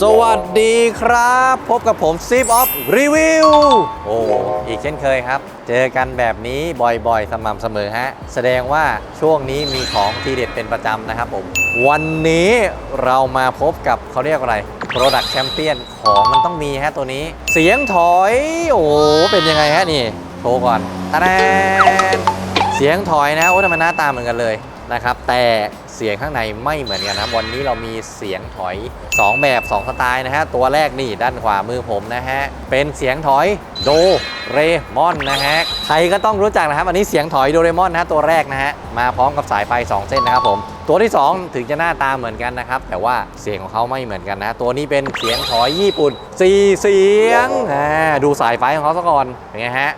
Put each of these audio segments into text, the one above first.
สวัสดีครับ พบกับผมซีฟออฟรีวิวโอ้อีกเช่นเคยครับ เจอกันแบบนี้บ่อยๆ สม่ำเสมอฮะ แสดงว่าช่วงนี้มีของทีเด็ดเป็นประจำนะครับผม วันนี้เรามาพบกับเขาเรียกอะไร Product Champion ของมันต้องมีฮะตัวนี้ เสียงถอย โอ้ เป็นยังไงฮะนี่โชว์ก่อนตะแดนเสียงถอยนะ โอ้ทำไมหน้าตาเหมือนกันเลยนะครับ แต่ เสียงข้างในไม่เหมือนกันนะครับวันนี้เรามีเสียงถอย 2 แบบ 2 สไตล์นะฮะ ตัวแรกนี่ด้านขวามือผมนะฮะ เป็นเสียงถอยโดเรมอนนะฮะ ใครก็ต้องรู้จักนะครับ อันนี้เสียงถอยโดเรมอนนะฮะตัวแรกนะฮะ มาพร้อมกับสายไฟ 2 เส้นนะครับผม ตัวที่ 2 ถึงจะหน้าตาเหมือนกันนะครับ แต่ว่าเสียงของเขาไม่เหมือนกันนะ ตัวนี้เป็นเสียงถอยญี่ปุ่น4เสียง อ่า ดูสายไฟของเขาซะก่อน เป็นไงฮะ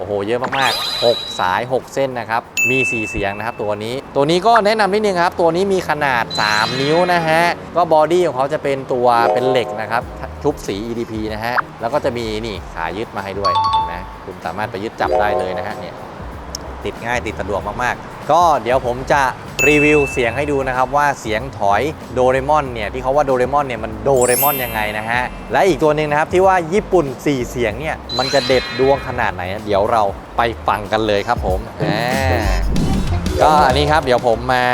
อ้โหเยอะมากๆ 6 สาย 6 เส้นนะครับ มี 4 เสียงนะครับตัวนี้ ตัวนี้ก็แนะนำนิดนึงครับ ตัวนี้มีขนาด 3 นิ้วนะฮะ ก็บอดี้ของเขาจะเป็นตัวเป็นเหล็กนะครับ ชุบสี EDP นะฮะ แล้วก็จะมีนี่ขายึดมาให้ด้วยเห็นไหมคุณสามารถไปยึดจับได้เลยนะฮะเนี่ยติดง่ายติดสะดวกมากๆ ก็เดี๋ยวผมจะ รีวิวเสียงให้ดูนะครับว่าเสียงถอยโดเรมอนเนี่ยที่เขาว่าโดเรมอนเนี่ยมันโดเรมอนยังไงนะฮะ และอีกตัวหนึ่งนะครับที่ว่าญี่ปุ่น 4 เสียงเนี่ยมันจะเด็ดดวงขนาดไหน เดี๋ยวเราไปฟังกันเลยครับผมอ่าก็อันนี้ครับเดี๋ยวผมมา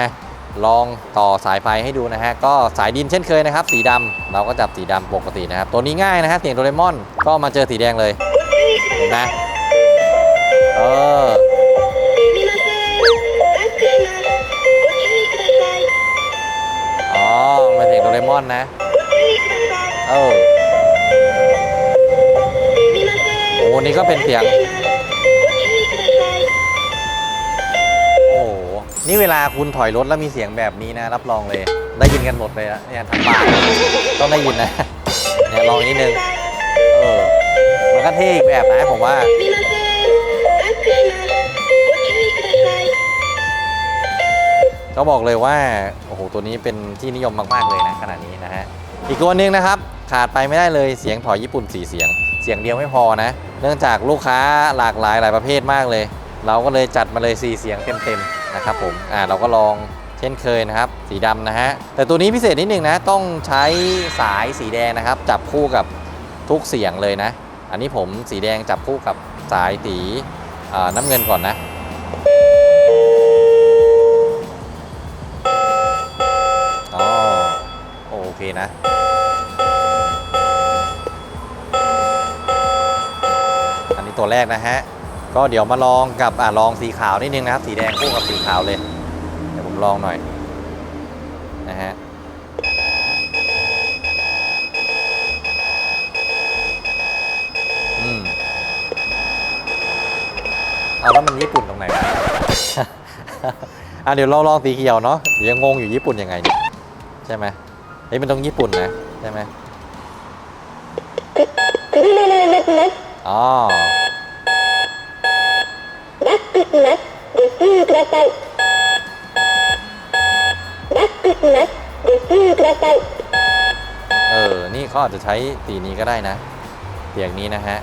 ลองต่อสายไฟให้ดูนะฮะ ก็สายดินเช่นเคยนะครับ สีดำเราก็จับสีดำปกตินะครับ ตัวนี้ง่ายนะฮะเสียงโดเรมอนก็มาเจอสีแดงเลยเห็นไหมเออ อนนะ เอ้โหนี่ก็เป็นเสียง โอ้โห นี่เวลาคุณถอยรถแล้วมีเสียงแบบนี้นะ รับรองเลย ได้ยินกันหมดเลยนะเนี่ยทั้งบ้านต้องได้ยินนะ เนี่ยลองนิดนึง เออ มันก็เท่อีกแบบนะผมว่า ก็บอกเลยว่าโอ้โหตัวนี้เป็นที่นิยมมากๆเลยนะขณะนี้นะฮะอีกตัวหนึ่งนะครับขาดไปไม่ได้เลยเสียงถอยญี่ปุ่น4เสียง เสียงเดียวไม่พอนะ เนื่องจากลูกค้าหลากหลายหลายประเภทมากเลย เราก็เลยจัดมาเลย 4 เสียงเต็มๆนะครับผมอ่าเราก็ลองเช่นเคยนะครับ สีดำนะฮะแต่ตัวนี้พิเศษนิดนึงนะ ต้องใช้สายสีแดงนะครับ จับคู่กับทุกเสียงเลยนะ อันนี้ผมสีแดงจับคู่กับสายสีน้ำเงินก่อนนะ อันนี้ตัวแรกนะฮะ ก็เดี๋ยวมาลองกับอ่าลองสีขาวนิดนึงนะครับ สีแดงคู่กับสีขาวเลย เดี๋ยวผมลองหน่อยนะฮะอืมเอาแล้วมันญี่ปุ่นตรงไหนอะเดี๋ยวเราลองสีเขียวเนาะเดี๋ยวยังงงอยู่ญี่ปุ่นยังไงเนี่ยใช่ไหม นี่เป็นต้องญี่ปุ่นนะใช่ไหมอ๋อเออ นี่เขาอาจจะใช้ตีนี้ก็ได้นะเตียงนี้นะฮะ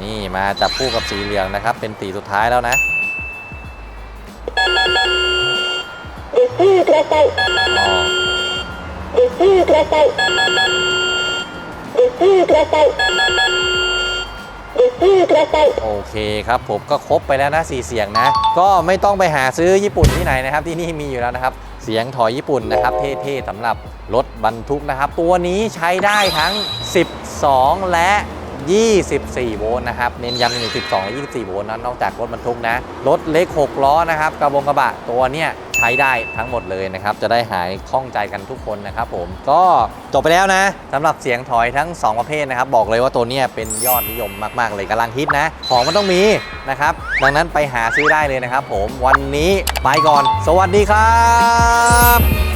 นี่มาจับคู่กับสีเหลืองนะครับ เป็นตีสุดท้ายแล้วนะ ご注意ください。 อ๋อ ご注意ください。ご注意ください。ご注意ください。 โอเคครับผมก็ครบไปแล้วนะสีเสียงนะ ก็ไม่ต้องไปหาซื้อญี่ปุ่นที่ไหนนะครับ ที่นี่มีอยู่แล้วนะครับ เสียงถอยญี่ปุ่นนะครับ เท่ๆสำหรับรถบรรทุกนะครับ ตัวนี้ใช้ได้ทั้ง 12 และ 24 โวลต์นะครับ เน้นย้ำใน12 และ24 โวลต์นะนอกจากรถบรรทุกนะ รถเล็ก 6 ล้อนะครับ กระบงกระบะตัวเนี้ยใช้ได้ทั้งหมดเลยนะครับ จะได้หายคล่องใจกันทุกคนนะครับผม ก็จบไปแล้วนะสำหรับเสียงถอยทั้ง 2 ประเภทนะครับ บอกเลยว่าตัวเนี้ยเป็นยอดนิยมมาก ๆ เลยกำลังฮิตนะ ของมันต้องมีนะครับ ดังนั้นไปหาซื้อได้เลยนะครับผม วันนี้ไปก่อน สวัสดีครับ